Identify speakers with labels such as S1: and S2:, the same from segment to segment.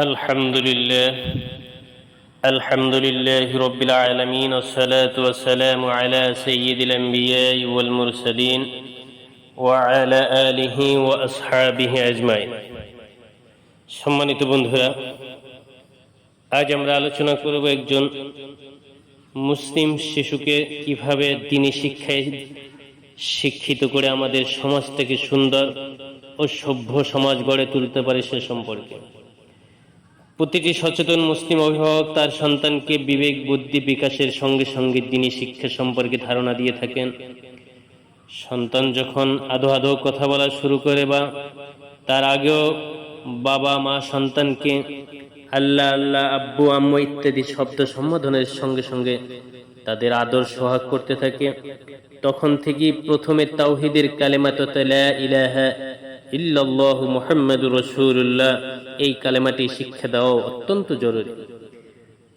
S1: الحمد لله الحمد لله رب العالمين والصلاة والسلام على سيد الأنبياء والمرسلين وعلى آله وأصحابه أجمعين সম্মানিত বন্ধুরা আজ আমরা আলোচনা করব একজন মুসলিম শিশুকে কিভাবে দিনী শিক্ষায় শিক্ষিত করে আমাদের সমাজটাকে সুন্দর ও সভ্য সমাজ গড়ে তুলতে পারে সে সম্পর্কে প্রতিটি সচেতন মুসলিম অভিভাবক তার সন্তানকে বিবেক, বুদ্ধি, বিকাশের সঙ্গে সঙ্গে দিনী শিক্ষা সম্পর্কে ধারণা দিয়ে থাকেন। সন্তান যখন আধো আধো কথা বলা শুরু করে বা তার আগেও বাবা, মা সন্তানকে আল্লাহ আল্লাহ আব্বু, আম্মু ইত্যাদি শব্দ সম্বোধনের সঙ্গে সঙ্গে তাদের আদর সোহাগ করতে থাকে। তখন থেকেই প্রথমে তাওহিদের কালেমাত ইল্লাল্লাহু মুহাম্মাদুর রাসূলুল্লাহ। এই কালেমাটি শিক্ষা দেওয়া অত্যন্ত জরুরি।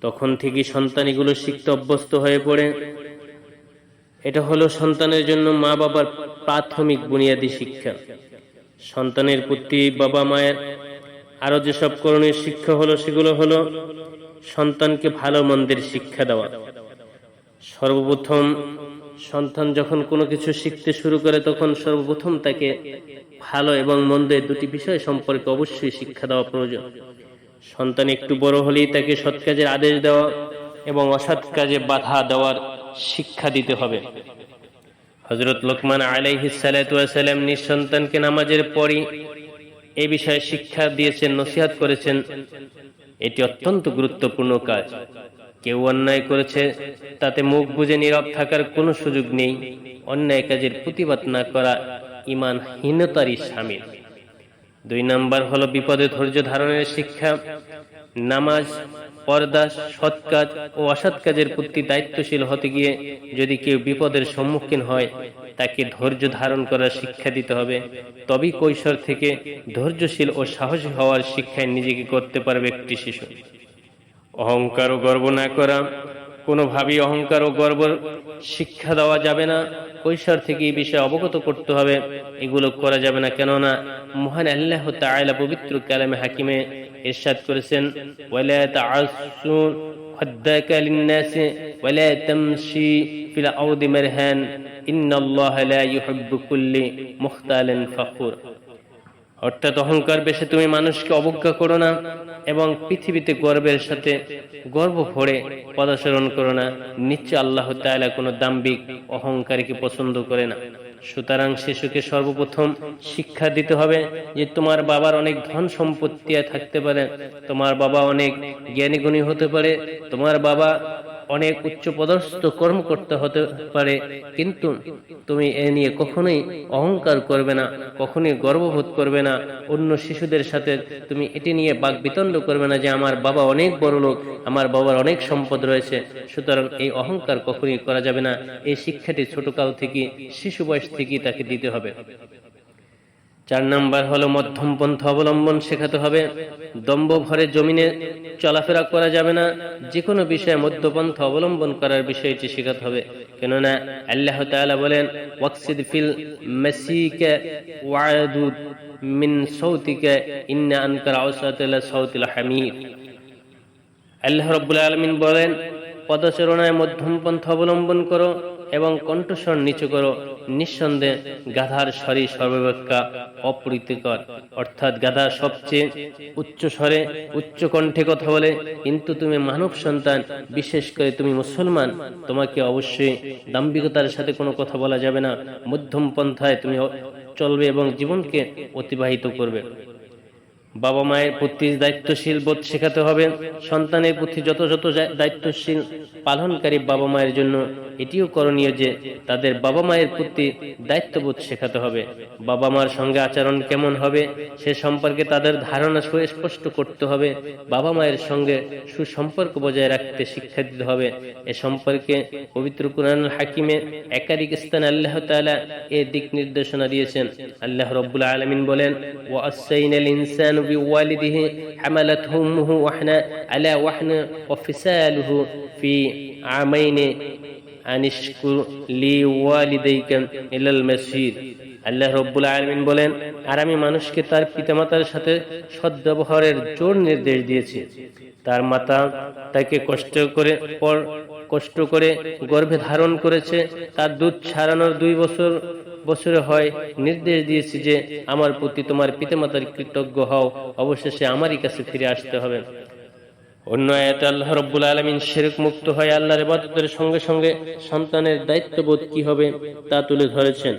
S1: তখন থেকে সন্তান এগুলো শিখতে অভ্যস্ত হয়ে পড়ে। এটা হলো সন্তানের জন্য মা বাবার প্রাথমিক বুনিয়াদী শিক্ষা। সন্তানের প্রতি বাবা মায়ের আরও যেসব করণীয় শিক্ষা হলো সেগুলো হলো সন্তানকে ভালো মন্দের শিক্ষা দেওয়া। সর্বপ্রথম সন্তান যখন কোনো কিছু শিখতে শুরু করে, তখন সর্বপ্রথম তাকে ভালো এবং মন্দ দুটি বিষয় সম্পর্কে অবশ্যই শিক্ষা দেওয়া প্রয়োজন। সন্তান একটু বড় হলেই তাকে সৎ কাজের আদেশ দেওয়া এবং অসৎ কাজে বাধা দেওয়ার শিক্ষা দিতে হবে। হজরত লোকমান আলাইহিসালাম নিঃসন্তানকে নামাজের পরই এ বিষয়ে শিক্ষা দিয়েছেন, নসিহাত করেছেন। এটি অত্যন্ত গুরুত্বপূর্ণ কাজ। কেউ অন্যায় করেছে, তাতে মুখ বুঝে নীরব থাকার কোনো সুযোগ নেই। অন্যায় কাজের প্রতিবাদ না করা ইমানহীনতারই সামিল। দুই নাম্বার হলো বিপদে ধৈর্য ধারণের শিক্ষা। নামাজ, পর্দা, সৎ কাজ ও অসৎ কাজের প্রতি দায়িত্বশীল হতে গিয়ে যদি কেউ বিপদের সম্মুখীন হয়, তাকে ধৈর্য ধারণ করার শিক্ষা দিতে হবে। তবেই কৈশোর থেকে ধৈর্যশীল ও সাহসী হওয়ার শিক্ষায় নিজেকে করতে পারবে একটি শিশু। অহংকার ও গর্ব না করা কোনোভাবেই অহংকার ও গর্ব শিক্ষা দেওয়া যাবে না, কৈশোর থেকে এই বিষয়ে অবগত করতে হবে, এগুলো করা যাবে না। কেননা মহান আল্লাহ তাআলা পবিত্র কালামে হাকিমে ইরশাদ করেছেন ফিল আরদি মারহান, ইন্নাল্লাহা লা ইউহিব্বু কুল্লি মুখতালিন ফাখুর। অর্থাৎ অহংকার বেশে তুমি মানুষকে অবজ্ঞা করো না এবং পৃথিবীতে গর্বের সাথে গর্ব ভরে পদাচরণ করো না। নিশ্চয় আল্লাহ তাআলা কোনো দাম্বিক অহংকারীকে পছন্দ করে না। সুতরাং শিশুকে সর্বপ্রথম শিক্ষা দিতে হবে যে তোমার বাবার অনেক ধন সম্পত্তি থাকতে পারে, তোমার বাবা অনেক জ্ঞানী গুণী হতে পারে, তোমার বাবা অনেক উচ্চ পদস্থ কর্মকর্তা হতে পারে, কিন্তু তুমি এ নিয়ে কখনোই অহংকার করবে না, কখনোই গর্ববোধ করবে না। অন্য শিশুদের সাথে তুমি এটি নিয়ে বাক বিতণ্ড করবে না যে আমার বাবা অনেক বড় লোক, আমার বাবার অনেক সম্পদ রয়েছে, সুতরাং এই অহংকার কখনোই করা যাবে না। এই শিক্ষাটি ছোটকাল থেকে, শিশু বয়স থেকেই তাকে দিতে হবে। চার নাম্বার হলো মধ্যম পন্থা অবলম্বন শেখাতে হবে। দম্ভ ভরে জমিনে চলাফেরা করা যাবে না। যে কোনো বিষয়ে মধ্যপন্থা অবলম্বন করার বিষয়টি শেখাতে হবে। কেননা আল্লাহ তাআলা বলেন, ওয়াকসিদ ফিল মাসিকা মিন সাউতিকা ইন্না আনকার আওসাতিল সাউতিল আল্লাহ রাব্বুল আলামিন বলেন, পদচারণায় মধ্যম পন্থা অবলম্বন করো। এবং কণ্ঠস্বর নিচু করো। নিঃসন্দেহে গাধার স্বরে সর্বাপেক্ষা অপ্রীতিকর। অর্থাৎ গাধা সবচেয়ে উচ্চ স্বরে, উচ্চ কণ্ঠে কথা বলে, কিন্তু তুমি মানব সন্তান, বিশেষ করে তুমি মুসলমান, তোমাকে অবশ্যই দাম্ভিকতার সাথে কোনো কথা বলা যাবে না। মধ্যম পন্থায় তুমি চলবে এবং জীবনকে অতিবাহিত করবে। বাবা মায়ের প্রতি দায়িত্বশীল বোধ শেখাতে হবে। সন্তানের প্রতি যত যত দায়িত্বশীল পালনকারী বাবা মায়ের জন্য এটিও করণীয় যে তাদের বাবা মায়ের প্রতি দায়িত্ববোধ শেখাতে হবে। বাবা মার সঙ্গে আচরণ কেমন হবে সে সম্পর্কে তাদের ধারণা সুস্পষ্ট করতে হবে। বাবা মায়ের সঙ্গে সুসম্পর্ক বজায় রাখতে শিক্ষা দিতে হবে। এ সম্পর্কে পবিত্র কুরআন হাকিমে একাধিক স্থানে আল্লাহ তাআলা এ দিক নির্দেশনা দিয়েছেন। আল্লাহ রব্বুল আলামিন বলেন ইনসান بوالده حملته أمه وحنا على وحن وفصاله في عامين أن اشكر لي والديك إلى المسير আল্লাহ রব্বুল আলমিন বলেন আর আমি মানুষকে তার পিতামাতার সাথে সদ্ব্যবহারের জোর নির্দেশ দিয়েছি তার মাতা তাকে কষ্ট করে পর কষ্ট করে গর্ভে ধারণ করেছে তার দুধ ছাড়ানোর দুই বছর বছরে হয়, নির্দেশ দিয়েছি যে আমার প্রতি তোমার পিতামাতার কৃতজ্ঞ হও, অবশেষে আমারই কাছে ফিরে আসতে হবে। অন্য আয়াতে আল্লাহ রব্বুল আলমিন শিরক মুক্ত হয়ে আল্লাহর ইবাদতের সঙ্গে সঙ্গে সন্তানের দায়িত্ববোধ কি হবে তা তুলে ধরেছেন।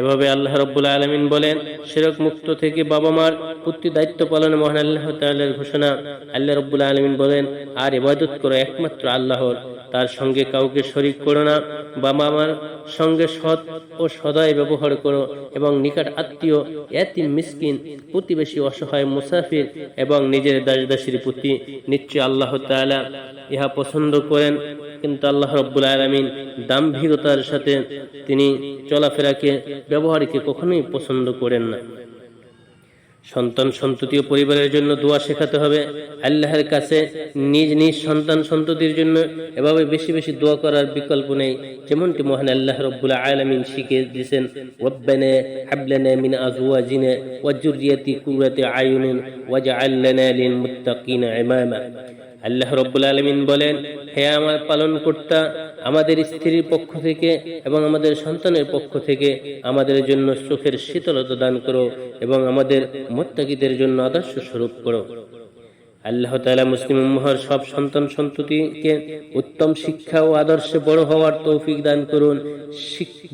S1: এভাবে আল্লাহ রব্বুল আলমিন বলেন, শিরক মুক্ত থেকে বাবা মার প্রতি দায়িত্ব পালনে মহান আল্লাহ তাআলার ঘোষণা। আল্লাহ রব্বুল আলমিন বলেন, আর ইবাদত করো একমাত্র আল্লাহর। তার সঙ্গে কাউকে শরিক করো না বাবা মার সঙ্গে সৎ ও সদয় ব্যবহার করো, এবং নিকট আত্মীয়, এতিম মিসকিন, প্রতিবেশী অসহায় মুসাফির এবং নিজের দাস দাসীর প্রতি নিশ্চয় আল্লাহ তাআলা ইহা পছন্দ করেন। কিন্তু আল্লাহ রব্বুল আলমিন দাম্ভিকতার সাথে তিনি চলাফেরাকে, ব্যবহারকে কখনোই পছন্দ করেন না। সন্তান সন্ততি ও পরিবারের জন্য দোয়া শেখাতে হবে। আল্লাহর কাছে নিজ নিজ সন্তান সন্ততির জন্য এভাবে বেশি বেশি দোয়া করার বিকল্প নেই। যেমনটি মহান আল্লাহ রব্বুল আলামিন শিখে দিয়েছেন, রব্বানা হাবলানা মিন আজওয়াজিনা ওয়া যুররিয়াতি কুররাতি আয়ুনিন ওয়াজআল লানা লিল মুত্তাকিনা ইমামা। আল্লাহ রব্বুল আলমিন বলেন, হে আমার পালন কর্তা আমাদের স্ত্রীর পক্ষ থেকে এবং আমাদের সন্তানের পক্ষ থেকে আমাদের জন্য সুখের শীতলতা দান করো এবং আমাদের মোত্তাকিদের জন্য আদর্শ স্বরূপ করো। আল্লাহ তালা মুসলিম উম্মহর সব সন্তান সন্ততিকে উত্তম শিক্ষা ও আদর্শে বড় হওয়ার তৌফিক দান করুন।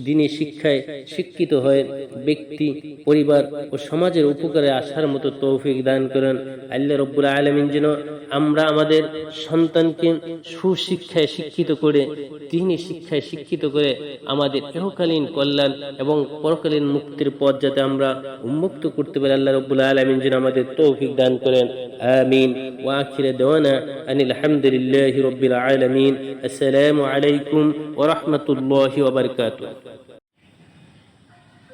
S1: দিনে শিক্ষায় শিক্ষিত হয়ে ব্যক্তি, পরিবার ও সমাজের উপকারে আসার মতো তৌফিক দান করুন। আল্লাহ রব্বুল আলমিন যেন আমরা আমাদের সন্তানকে সুশিক্ষায় শিক্ষিত করে তিনি শিক্ষায় শিক্ষিত করে আমাদের এহকালীন কল্যাণ এবং পরকালীন মুক্তির পথ যাতে আমরা উন্মুক্ত করতে পারি। আল্লাহ রব্বুল আলমিন যেন আমাদের তৌফিক দান করেন। আমিন। وآخر دعوانا أن الحمد لله رب العالمين. السلام عليكم ورحمة الله وبركاته.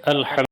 S1: الحمد